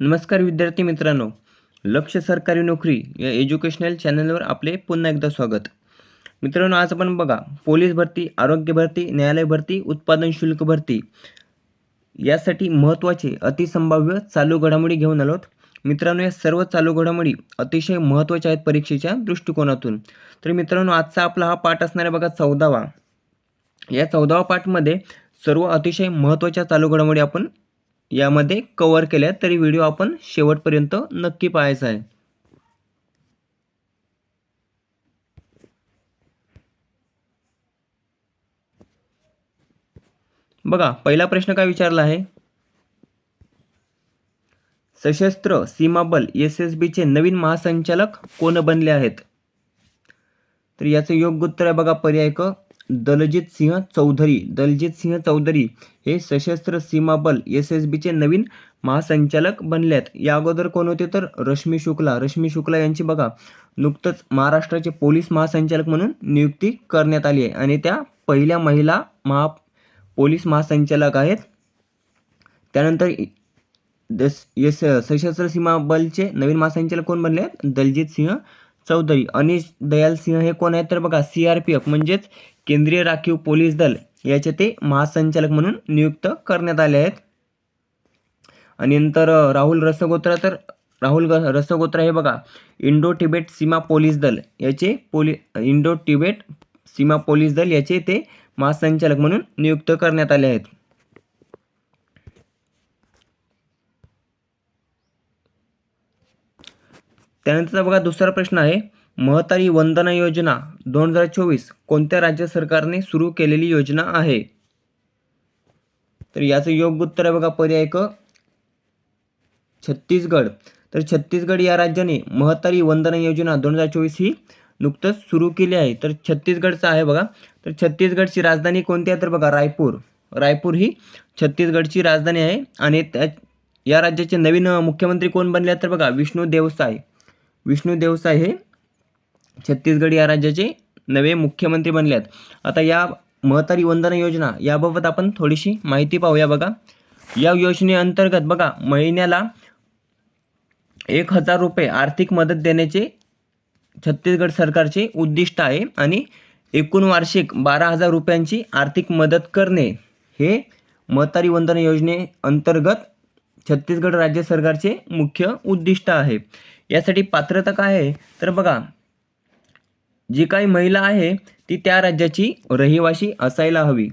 नमस्कार विद्यार्थी मित्रांनो. लक्ष सरकारी नोकरी या एज्युकेशनल चॅनलवर आपले पुन्हा एकदा स्वागत. मित्रांनो आज आपण बघा पोलीस भरती आरोग्य भरती न्यायालय भरती उत्पादन शुल्क भरती यासाठी महत्त्वाचे अतिसंभाव्य चालू घडामोडी घेऊन आलोत मित्रांनो या सर्व चालू घडामोडी अतिशय महत्त्वाच्या आहेत परीक्षेच्या दृष्टिकोनातून. तर मित्रांनो आजचा आपला हा पाठ असणार आहे बघा चौदावा. या चौदावा पाठमध्ये सर्व अतिशय महत्त्वाच्या चालू घडामोडी आपण यामध्ये कवर केल्या तरी व्हिडिओ आपण शेवटपर्यंत नक्की पाहायचा आहे. बघा पहिला प्रश्न काय विचारला आहे? सशस्त्र सीमाबल एस एस बीचे नवीन महासंचालक कोण बनले आहेत? तर याचं योग्य उत्तर आहे बघा पर्याय क. दलजित सिंह चौधरी दलजित सिंह चौधरी हे सशस्त्र सीमा बल एस एस बीचे नवीन महासंचालक बनले आहेत या अगोदर कोण होते तर रश्मी शुक्ला. रश्मी शुक्ला यांची बघा नुकतंच महाराष्ट्राचे पोलीस महासंचालक म्हणून नियुक्ती करण्यात आली आहे. आणि त्या पहिल्या महिला महा पोलीस महासंचालक आहेत. त्यानंतर दस यस सशस्त्र सीमा बलचे नवीन महासंचालक कोण बनले आहेत? दलजित सिंह चौधरी अनिश दयाल सिंह हे कोण आहेत तर बघा सी आर पी एफ म्हणजेच केंद्रीय राखीव पोलीस दल. याचे ते महासंचालक म्हणून नियुक्त करण्यात आले आहेत. आणि नंतर राहुल रसगोत्रा तर राहुल रसगोत्रा हे बघा इंडो तिबेट सीमा पोलीस दल. याचे पोली इंडो तिबेट सीमा पोलीस दल याचे ते महासंचालक म्हणून नियुक्त करण्यात आले आहेत. त्यानंतरचा बघा दुसरा प्रश्न आहे महतारी वंदना योजना दोन हजार चोवीस कोणत्या राज्य सरकारने सुरू केलेली योजना आहे? तर याचं योग्य उत्तर आहे बघा पर्याय क छत्तीसगड. तर छत्तीसगड या राज्याने महतारी वंदना योजना दोन हजार चोवीस ही नुकतंच सुरू केली आहे. तर छत्तीसगडचं आहे बघा. तर छत्तीसगडची राजधानी कोणती आहे? तर बघा रायपूर. रायपूर ही छत्तीसगडची राजधानी आहे आणि त्या या राज्याचे नवीन मुख्यमंत्री कोण बनले तर बघा विष्णू देवसाय विष्णू देवसाय हे छत्तीसगड या राज्याचे नवे मुख्यमंत्री बनले आहेत. आता या महतारी वंदना योजना याबाबत आपण थोडीशी माहिती पाहूया बघा. या योजनेअंतर्गत बघा महिन्याला एक हजार रुपये आर्थिक मदत देण्याचे छत्तीसगड सरकारचे उद्दिष्ट आहे आणि एकूण वार्षिक बारा हजार रुपयांची आर्थिक मदत करणे हे महतारी वंदना योजनेअंतर्गत छत्तीसगड राज्य सरकारचे मुख्य उद्दिष्ट आहे. यासाठी पात्रता काय आहे? तर बघा जी काही महिला आहे ती त्या राज्याची रहिवाशी असायला हवी.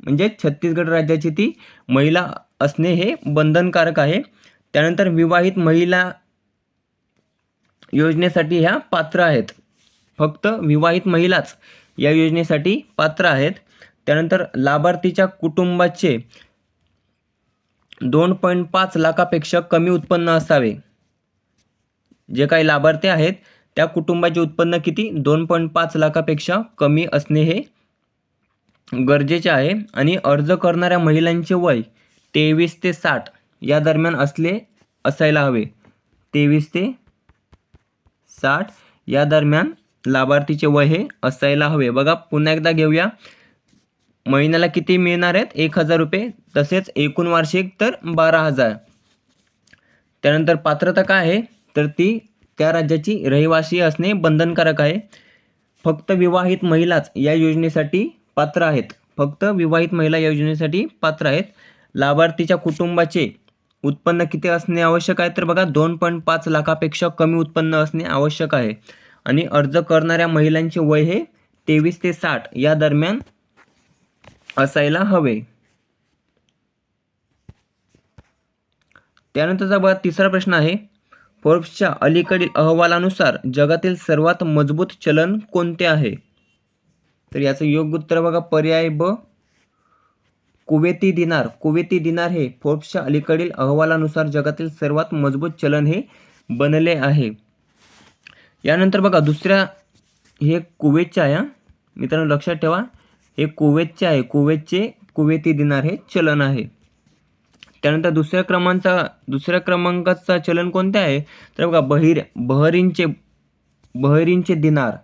म्हणजे छत्तीसगड राज्याची ती महिला असणे हे बंधनकारक आहे. त्यानंतर विवाहित महिला योजनेसाठी ह्या पात्र आहेत. फक्त विवाहित महिलाच या योजनेसाठी पात्र आहेत. त्यानंतर लाभार्थीच्या कुटुंबाचे दोन पॉईंट पाच लाखापेक्षा कमी उत्पन्न असावे. जे काही लाभार्थी आहेत त्या कुटुंबाचे उत्पन्न किती? दोन पॉईंट पाच लाखापेक्षा कमी असणे हे गरजेचे आहे. आणि अर्ज करणाऱ्या महिलांचे वय तेवीस ते साठ या दरम्यान असले असायला हवे. तेवीस ते साठ या दरम्यान लाभार्थीचे वय हे असायला हवे. बघा पुन्हा एकदा घेऊया. महिन्याला किती मिळणार आहेत? एक हजार रुपये. तसेच एकूण वार्षिक तर बारा हजार. त्यानंतर पात्रता काय आहे? तर ती त्या राज्याची रहिवासी असणे बंधनकारक आहे. फक्त विवाहित महिलाच या योजनेसाठी पात्र आहेत. फक्त विवाहित महिला या योजनेसाठी पात्र आहेत. लाभार्थीच्या कुटुंबाचे उत्पन्न किती असणे आवश्यक आहे? तर बघा दोन पॉईंट पाच लाखापेक्षा कमी उत्पन्न असणे आवश्यक आहे. आणि अर्ज करणाऱ्या महिलांचे वय हे तेवीस ते साठ या दरम्यान असायला हवे. त्यानंतरचा बघा तिसरा प्रश्न आहे. फोर्ब्सच्या अलीकडील अहवालानुसार जगातील सर्वात मजबूत चलन कोणते आहे? तर याचं योग्य उत्तर बघा पर्याय ब. कुवेती दिनार. कुवेती दिनार हे फोर्ब्सच्या अलीकडील अहवालानुसार जगातील सर्वात मजबूत चलन हे बनले आहे. यानंतर बघा दुसऱ्या हे कुवेतचे आहे मित्रांनो लक्षात ठेवा. हे कुवेतचे आहे. कुवेतचे कुवेती दिनार हे चलन आहे. त्यानंतर दुसऱ्या क्रमांचा दुसऱ्या क्रमांकाचा चलन कोणते आहे? तर बघा बहिर बहरीनचे बहरीनचे दिनार.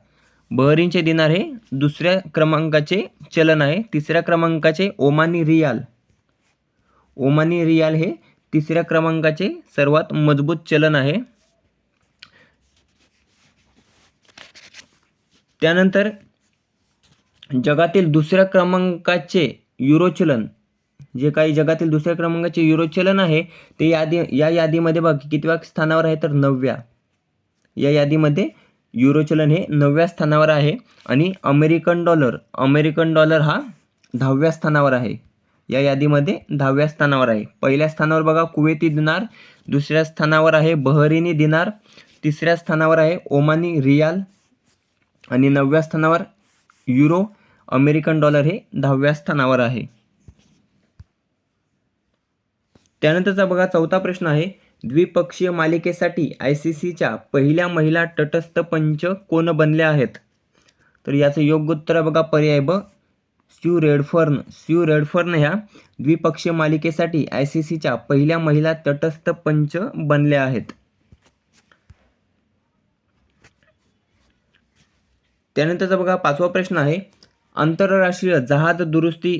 बहरीनचे दिनार हे दुसऱ्या क्रमांकाचे चलन आहे. तिसऱ्या क्रमांकाचे ओमानी रियाल. ओमानी रियाल हे तिसऱ्या क्रमांकाचे सर्वात मजबूत चलन आहे. त्यानंतर जगातील दुसऱ्या क्रमांकाचे युरो चलन. जे काही जगातील दुसऱ्या क्रमांकाचे युरो चलन आहे ते यादी या यादीमध्ये बघ कितव्या स्थानावर आहे तर नवव्या. या यादीमध्ये युरो चलन हे नवव्या स्थानावर आहे आणि अमेरिकन डॉलर अमेरिकन डॉलर हा दहाव्या स्थानावर आहे. या यादीमध्ये दहाव्या स्थानावर आहे. पहिल्या स्थानावर बघा कुवेती दिनार. दुसऱ्या स्थानावर आहे बहरीनी दिनार. तिसऱ्या स्थानावर आहे ओमानी रियाल. आणि नवव्या स्थानावर युरो अमेरिकन डॉलर हे दहाव्या स्थानावर आहे. त्यानंतरचा बघा चौथा प्रश्न आहे द्विपक्षीय मालिकेसाठी आय सी सीच्या पहिल्या महिला तटस्थ पंच कोण बनल्या आहेत? तर याचं योग्य उत्तर बघा पर्याय ब स्यू रेडफर्न. स्यू रेडफर्न ह्या द्विपक्षीय मालिकेसाठी आय सी सीच्या पहिल्या महिला तटस्थ पंच बनल्या आहेत. त्यानंतरचा बघा पाचवा प्रश्न आहे आंतरराष्ट्रीय जहाज दुरुस्ती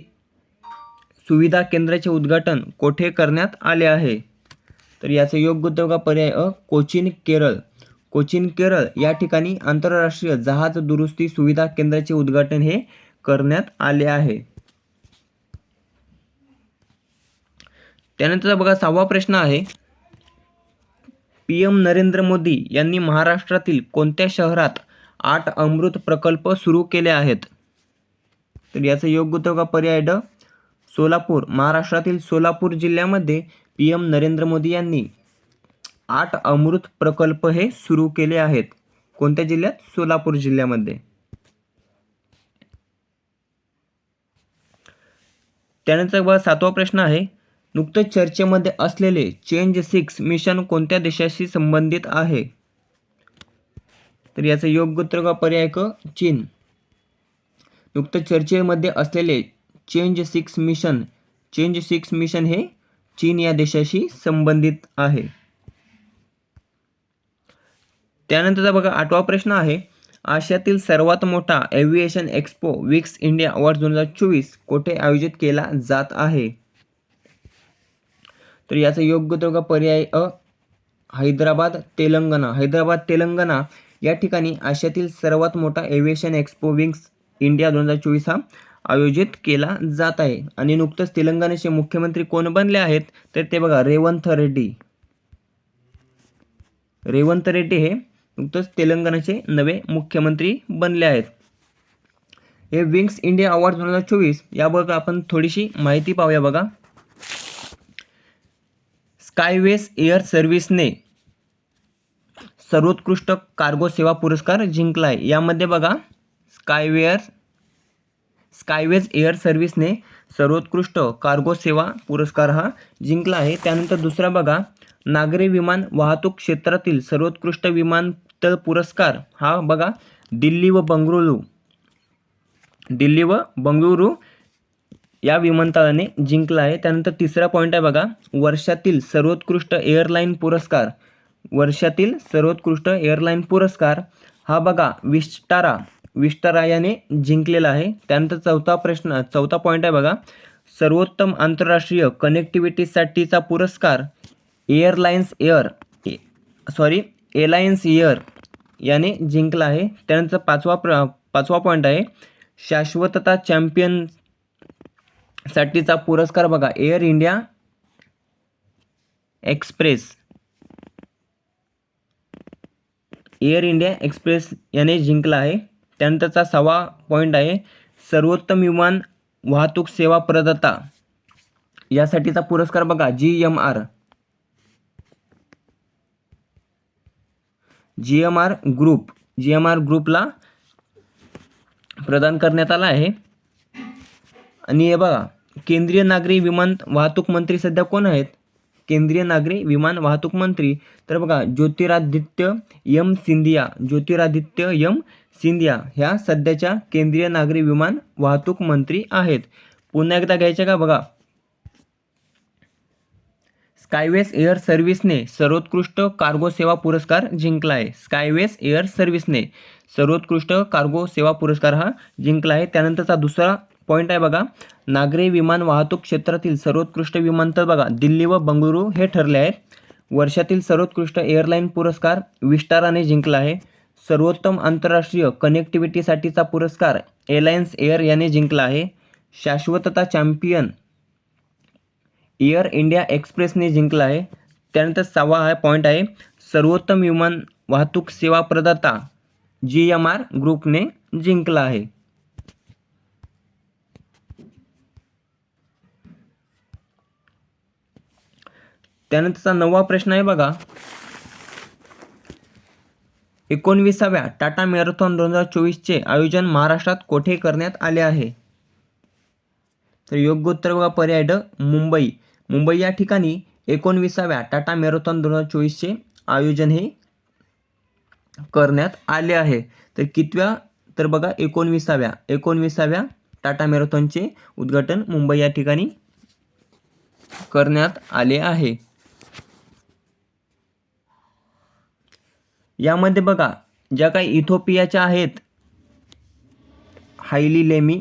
सुविधा केंद्राचे उद्घाटन कोठे करण्यात आले आहे? तर याचं योग्य उत्तर पर्याय अ कोचीन केरळ. कोचीन केरळ या ठिकाणी आंतरराष्ट्रीय जहाज दुरुस्ती सुविधा केंद्राचे उद्घाटन हे करण्यात आले आहे. त्यानंतर बघा सहावा प्रश्न आहे. पी एम नरेंद्र मोदी यांनी महाराष्ट्रातील कोणत्या शहरात आठ अमृत प्रकल्प सुरू केले आहेत? तर याचं योग्य उत्तर पर्याय ड सोलापूर महाराष्ट्रातील सोलापूर जिल्ह्यामध्ये पी एम नरेंद्र मोदी यांनी आठ अमृत प्रकल्प हे सुरू केले आहेत. कोणत्या जिल्ह्यात? सोलापूर जिल्ह्यामध्ये. त्यानंतर बघा सातवा प्रश्न आहे. नुकतंच चर्चेमध्ये असलेले चेंज सिक्स मिशन कोणत्या देशाशी संबंधित आहे? तर याचं योग्य उत्तर पर्याय क चीन. नुकतंच चर्चेमध्ये असलेले Chang'e six mission. Chang'e six mission हे चीन या देशाशी संबंधित आहे. त्यानंतरचा बघा आठवा प्रश्न आहे. आशियातील सर्वात मोठा aviation expo wings India award दोन हजार चोवीस कोठे आयोजित केला जात आहे? तर याचा योग्य तो पर्याय अ हैदराबाद तेलंगणा. हैदराबाद तेलंगणा या ठिकाणी आशियातील सर्वात मोठा एव्हिएशन एक्सपो विंग्स इंडिया दोन हजार चोवीस हा आयोजित केला जात आहे. आणि नुकतंच तेलंगणाचे मुख्यमंत्री कोण बनले आहेत तर ते बघा रेवंत रेड्डी. रेवंत रेड्डी हे नुकतंच तेलंगणाचे नवे मुख्यमंत्री बनले आहेत. हे विंग्स इंडिया अवॉर्ड दोन हजार चोवीस याबद्दल आपण थोडीशी माहिती पाहूया बघा. स्कायवेस एअर सर्व्हिसने सर्वोत्कृष्ट कार्गो सेवा पुरस्कार जिंकला आहे यामध्ये बघा स्कायवेअर स्कायवेज एअर सर्व्हिसने सर्वोत्कृष्ट कार्गो सेवा पुरस्कार हा जिंकला आहे. त्यानंतर दुसरा बघा नागरी विमान वाहतूक क्षेत्रातील सर्वोत्कृष्ट विमानतळ पुरस्कार हा बघा दिल्ली व बंगळुरू. दिल्ली व बंगळुरू या विमानतळाने जिंकला आहे. त्यानंतर तिसरा पॉईंट आहे बघा वर्षातील सर्वोत्कृष्ट एअरलाईन पुरस्कार. वर्षातील सर्वोत्कृष्ट एअरलाईन पुरस्कार हा बघा विस्टारा. विस्टारा याने जिंकलेला आहे. त्यानंतर चौथा प्रश्न चौथा पॉईंट आहे बघा. सर्वोत्तम आंतरराष्ट्रीय कनेक्टिव्हिटीसाठीचा पुरस्कार airlines Air sorry Alliance Air याने जिंकला आहे. त्यानंतर पाचवा प्र पाचवा पॉईंट आहे. शाश्वतता चॅम्पियन साठीचा पुरस्कार बघा. Air India Express Air India Express याने जिंकला आहे. त्यानंतरचा सहावा पॉईंट आहे. सर्वोत्तम विमान वाहतूक सेवा प्रदाता. यासाठीचा पुरस्कार बघा G M R. G M R group G M R ग्रुपला प्रदान करण्यात आला आहे. आणि हे बघा केंद्रीय नागरी विमान वाहतूक मंत्री सध्या कोण आहेत? केंद्रीय नागरी विमान वाहतूक मंत्री. तर बघा ज्योतिरादित्य यम सिंधिया ज्योतिरादित्य यम सिंधिया ह्या सध्याच्या केंद्रीय नागरी विमान वाहतूक मंत्री आहेत. पुन्हा एकदा घ्यायचे का बघा? स्कायवेस एअर सर्व्हिसने सर्वोत्कृष्ट कार्गो सेवा पुरस्कार जिंकला आहे स्कायवेस एअर सर्व्हिसने सर्वोत्कृष्ट कार्गो सेवा पुरस्कार हा जिंकला आहे त्यानंतरचा दुसरा पॉईंट आहे बघा. नागरी विमान वाहतूक क्षेत्रातील सर्वोत्कृष्ट विमानतळ बघा दिल्ली व बंगळुरू हे ठरले आहेत. वर्षातील सर्वोत्कृष्ट एअरलाईन पुरस्कार विस्टाराने जिंकला आहे. सर्वोत्तम आंतरराष्ट्रीय कनेक्टिव्हिटीसाठीचा पुरस्कार एलायन्स एअर याने जिंकला आहे. शाश्वतता चॅम्पियन एअर इंडिया एक्सप्रेसने जिंकला आहे. त्यानंतर सहावा हा पॉईंट आहे. सर्वोत्तम विमान वाहतूक सेवा प्रदाता जी एम आर ग्रुपने जिंकला आहे. त्यानंतरचा नववा प्रश्न आहे बघा. एकोणविसाव्या टाटा मॅरेथॉन दोन हजार चोवीसचे आयोजन महाराष्ट्रात कोठे करण्यात आले आहे? तर योग्य उत्तर बघा पर्याय ड मुंबई. मुंबई या ठिकाणी एकोणविसाव्या टाटा मॅरेथॉन दोन हजार चोवीसचे आयोजन हे करण्यात आले आहे. तर कितव्या? तर बघा एकोणविसाव्या. एकोणविसाव्या टाटा मॅरेथॉनचे उद्घाटन मुंबई या ठिकाणी करण्यात आले आहे. यामध्ये बघा ज्या काही इथोपियाच्या आहेत हायली लेमी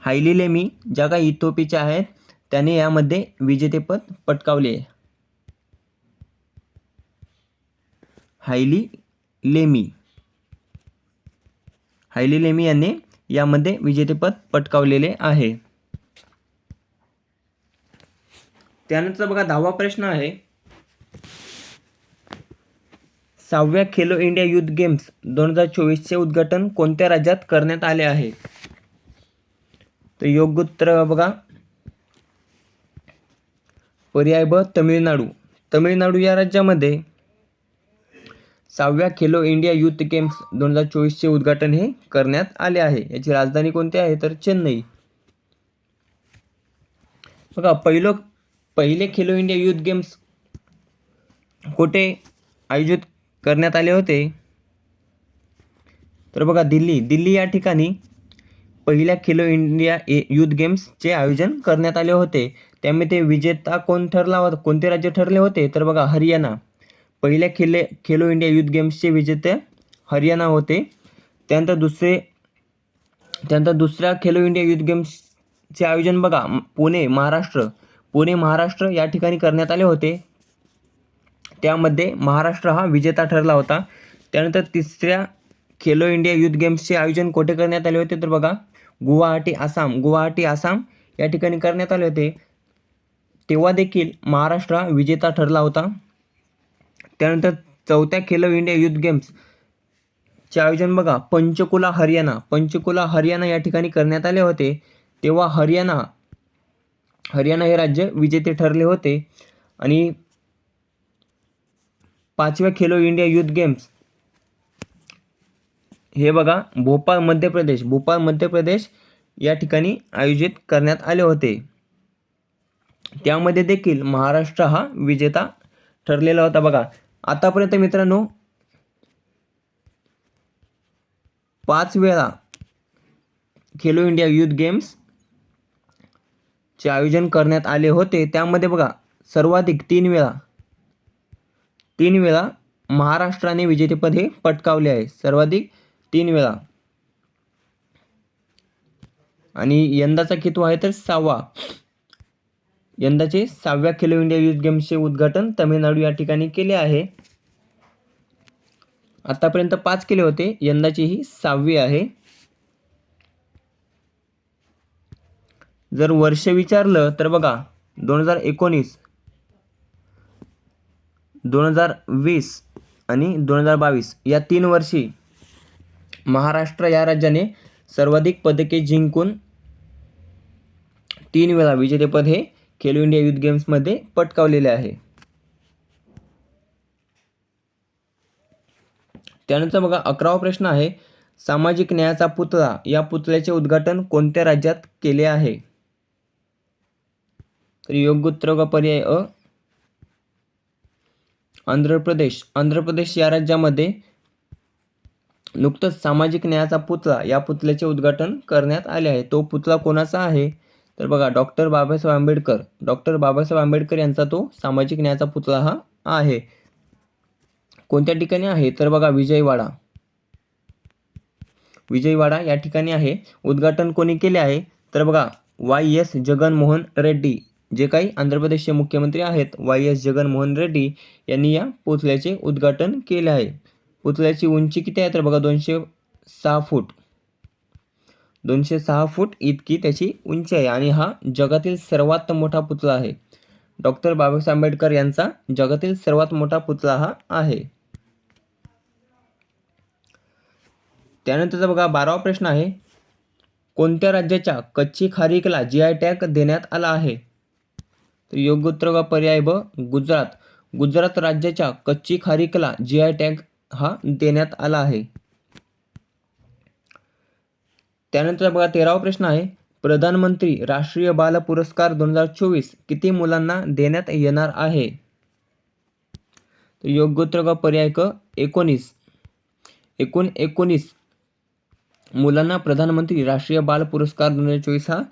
हायली लेमी ज्या काही इथोपियाच्या आहेत त्याने यामध्ये विजेतेपद पटकावले हायली लेमी हायली लेमी यांनी यामध्ये विजेतेपद पटकावलेले आहे. त्यानंतर बघा दहावा प्रश्न आहे. सहाव्या खेलो इंडिया युथ गेम्स दोन हजार चोवीसचे उद्घाटन कोणत्या राज्यात करण्यात आले आहे? तर योग्य उत्तर बघा. पर्याय ब तमिळनाडू. तमिळनाडू या राज्यामध्ये सहाव्या खेलो इंडिया युथ गेम्स दोन हजार चोवीसचे उद्घाटन हे करण्यात आले आहे. याची राजधानी कोणती आहे? तर चेन्नई. बघा पहिलं पहिले खेलो इंडिया युथ गेम्स कुठे आयोजित करण्यात आले होते. तर बघा दिल्ली. दिल्ली या ठिकाणी पहिल्या खेलो इंडिया ए युथ गेम्सचे आयोजन करण्यात आले होते. त्यामुळे ते विजेता कोण ठरला होता? कोणते राज्य ठरले होते? तर बघा हरियाणा. पहिल्या खेले खेलो इंडिया युथ गेम्सचे विजेते हरियाणा होते. त्यानंतर दुसरे त्यानंतर दुसऱ्या खेलो इंडिया युथ गेम्सचे आयोजन बघा पुणे महाराष्ट्र. पुणे महाराष्ट्र या ठिकाणी करण्यात आले होते. त्यामध्ये महाराष्ट्र हा विजेता ठरला होता. त्यानंतर तिसऱ्या खेलो इंडिया युथ गेम्सचे आयोजन कोठे करण्यात आले होते? तर बघा गुवाहाटी आसाम. गुवाहाटी आसाम या ठिकाणी करण्यात आले होते. तेव्हा देखील महाराष्ट्र हा विजेता ठरला होता. त्यानंतर चौथ्या खेलो इंडिया युथ गेम्सचे आयोजन बघा पंचकुला हरियाणा. पंचकुला हरियाणा या ठिकाणी करण्यात आले होते. तेव्हा हरियाणा हरियाणा हे राज्य विजेते ठरले होते. आणि पाचव्या खेलो इंडिया युथ गेम्स. हे बघा भोपाळ मध्य प्रदेश. भोपाळ मध्य प्रदेश या ठिकाणी आयोजित करण्यात आले होते. त्यामध्ये देखील महाराष्ट्र हा विजेता ठरलेला होता बघा. आतापर्यंत मित्रांनो पाच वेळा खेलो इंडिया युथ गेम्स चे आयोजन करण्यात आले होते. त्यामध्ये बघा सर्वाधिक तीन वेळा तीन वेळा महाराष्ट्राने विजेतेपद हे पटकावले आहे. सर्वाधिक तीन वेळा. आणि यंदाचा कितवा आहे तर सहावा. यंदाचे सहाव्या खेलो इंडिया युथ गेम्सचे उद्घाटन तमिळनाडू या ठिकाणी केले आहे. आतापर्यंत पाच केले होते. यंदाची ही सहावी आहे. जर वर्ष विचारलं तर बघा दोन हजार एकोणीस दोन हजार वीस आणि दोन हजार बावीस या तीन वर्षी महाराष्ट्र या राज्याने सर्वाधिक पदके जिंकून तीन वेळा विजेतेपद हे खेलो इंडिया युथ गेम्समध्ये पटकावलेले आहे. त्यानंतर बघा अकरावा प्रश्न आहे सामाजिक न्यायाचा पुतळा या पुतळ्याचे उद्घाटन कोणत्या राज्यात केले आहे? तर योग्य उत्तर पर्याय अ आंध्र प्रदेश. आंध्र प्रदेश या राज्यामध्ये नुकतंच सामाजिक न्यायाचा पुतळा या पुतळ्याचे उद्घाटन करण्यात आले आहे. तो पुतळा कोणाचा आहे? तर बघा डॉक्टर बाबासाहेब आंबेडकर. डॉक्टर बाबासाहेब आंबेडकर यांचा तो सामाजिक न्यायाचा पुतळा हा आहे. कोणत्या ठिकाणी आहे? तर बघा विजयवाडा. विजयवाडा या ठिकाणी आहे. उद्घाटन कोणी केले आहे? तर बघा वाय एस जगनमोहन रेड्डी. जे काही आंध्र प्रदेशचे मुख्यमंत्री आहेत वाय एस जगनमोहन रेड्डी यांनी या पुतळ्याचे उद्घाटन केले आहे. पुतळ्याची उंची किती आहे तर बघा दोनशे सहा फूट. दोनशे सहा फूट इतकी त्याची उंची आहे आणि हा जगातील सर्वात मोठा पुतळा आहे. डॉक्टर बाबासाहेब आंबेडकर यांचा जगातील सर्वात मोठा पुतळा हा आहे. त्यानंतरचा बघा बारावा प्रश्न आहे. कोणत्या राज्याच्या कच्ची खारीकला जी आय टॅग देण्यात आला आहे? तर योग्य उत्तर का पर्याय ब? गुजरात. गुजरात राज्याच्या कच्ची खारीकला जी आय टॅग हा देण्यात आला आहे. त्यानंतर बघा तेरावा प्रश्न आहे. प्रधानमंत्री राष्ट्रीय बाल पुरस्कार दोन हजार चोवीस किती मुलांना देण्यात येणार आहे? तर योग्य उत्तर पर्याय क? एकोणीस. एकूण एकोणीस मुलांना प्रधानमंत्री राष्ट्रीय बाल पुरस्कार दोन हजार चोवीस हा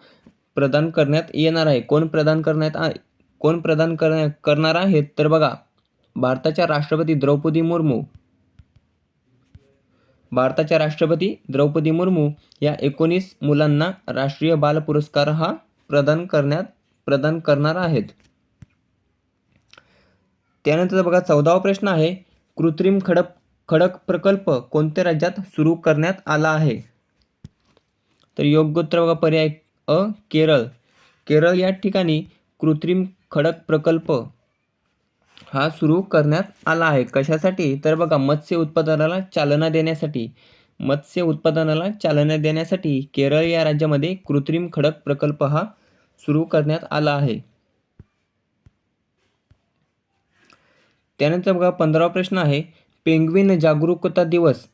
प्रदान करण्यात येणार आहे. कोण प्रदान करण्यात कोण प्रदान करण्या करणार आहेत? तर बघा भारताच्या राष्ट्रपती द्रौपदी मुर्मू. भारताच्या राष्ट्रपती द्रौपदी मुर्मू या एकोणीस मुलांना राष्ट्रीय बाल पुरस्कार हा प्रदान करण्यात प्रदान करणार आहेत. त्यानंतर बघा चौदावा प्रश्न आहे कृत्रिम खडक खडक प्रकल्प कोणत्या राज्यात सुरू करण्यात आला आहे? तर योग्य उत्तर बघा पर्याय अ केरळ. केरळ या ठिकाणी कृत्रिम खडक प्रकल्प हा सुरू करण्यात आला आहे. कशासाठी? तर बघा मत्स्य उत्पादनाला चालना देण्यासाठी. मत्स्य उत्पादनाला चालना देण्यासाठी केरळ या राज्यामध्ये कृत्रिम खडक प्रकल्प हा सुरू करण्यात आला आहे. त्यानंतर बघा पंधरावा प्रश्न आहे. पेंग्विन जागरूकता दिवस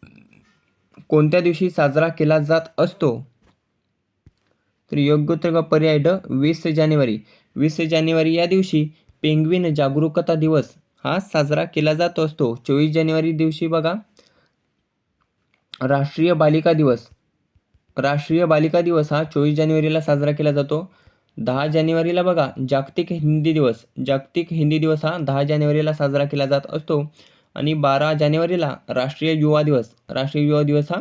कोणत्या दिवशी साजरा केला जात असतो? तर योग्य उत्तर पर्याय ड वीस जानेवारी. वीस जानेवारी या दिवशी पेंग्विन जागरूकता दिवस हा साजरा केला जात असतो. चोवीस जानेवारी दिवशी बघा. राष्ट्रीय बालिका दिवस. राष्ट्रीय बालिका दिवस हा चोवीस जानेवारीला साजरा केला जातो. दहा जानेवारीला बघा जागतिक हिंदी दिवस. जागतिक हिंदी दिवस हा दहा जानेवारीला साजरा केला जात असतो. आणि बारा जानेवारीला राष्ट्रीय युवा दिवस. राष्ट्रीय युवा दिवस हा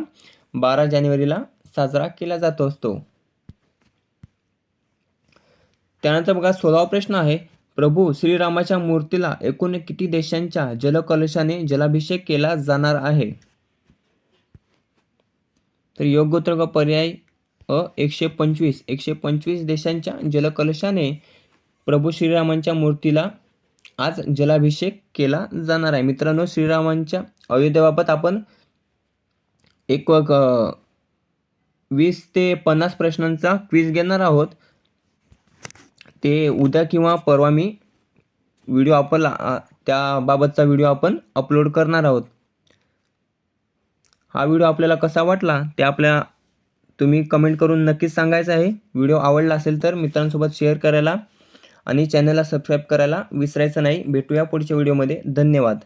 बारा जानेवारीला साजरा केला जात असतो. त्यानंतर बघा सोळावा प्रश्न आहे. प्रभू श्रीरामाच्या मूर्तीला एकूण किती देशांच्या जलकलशाने जलाभिषेक केला जाणार आहे? तर योग्य उत्तर पर्याय अ एकशे पंचवीस. एकशे पंचवीस देशांच्या जलकलशाने प्रभू श्रीरामांच्या मूर्तीला आज जलाभिषेक केला जाणार आहे. मित्रांनो श्रीरामांच्या अयोध्येबाबत आपण एक वीस ते पन्नास प्रश्नांचा क्विज घेणार आहोत. ते उद्या किंवा परवा मी व्हिडिओ आपला त्याबाबतचा व्हिडिओ आपण अपलोड करणार आहोत. हा व्हिडिओ आपल्याला कसा वाटला ते आपल्या तुम्ही कमेंट करून नक्कीच सांगायचं आहे. व्हिडिओ आवडला असेल तर मित्रांसोबत शेअर करायला आणि चॅनलला सबस्क्राईब करायला विसरायचं नाही. भेटूया पुढच्या व्हिडिओमध्ये धन्यवाद.